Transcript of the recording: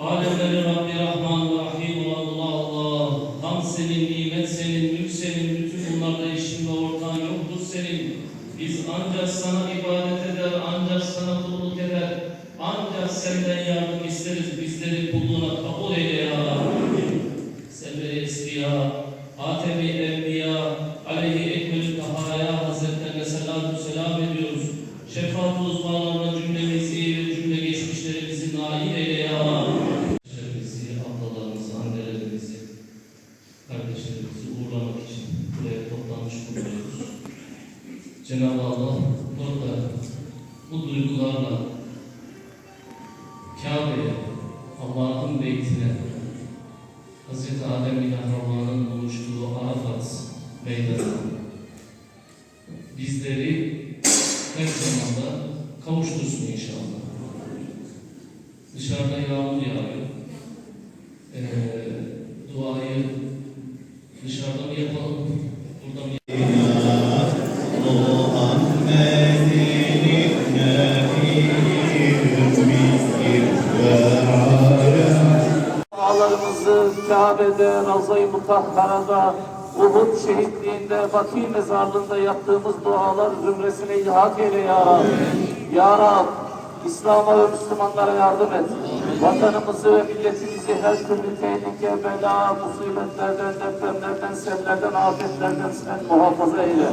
Alemlerin Rabbi Rahman ve Rahim olan Allah Allah. Tam senin, nimet senin, mülk senin, bütün bunlarda eşin ve ortağın yoktur senin. Biz ancak sana ibadet eder, ancak sana kulluk eder. Ancak senden yardım isteriz, bizleri kulluğuna kabul eyle ya Rabbi. Sevgili Esriya, Atemi Enbiya, Aleyhi Ekmelü Tahaya Hazretlerine selatü selam ediyoruz. Şefaat uzmanlarına toplanmış bulunuyoruz. Cenab-ı Allah burada bu duygularla Kabe'ye, Allah'ın beytine, Hz. Adem ile Havva'nın buluştuğu Arafat meydanına bizleri her zamanda kavuştursun inşallah. Dışarıda yağmur yağıyor. Dualarımızı Kabe'de, Ravza-i Mutahhara'da, Uhud şehitliğinde, Baki mezarlığında yaptığımız dualar zümresine ilhak eyle ya Rab. Ya Rab, İslam'a ve Müslümanlara yardım et. Vatanımızı ve milletimizi her türlü tehlike, bela, musibetlerden, depremlerden, sellerden, afetlerden sen muhafaza eyle.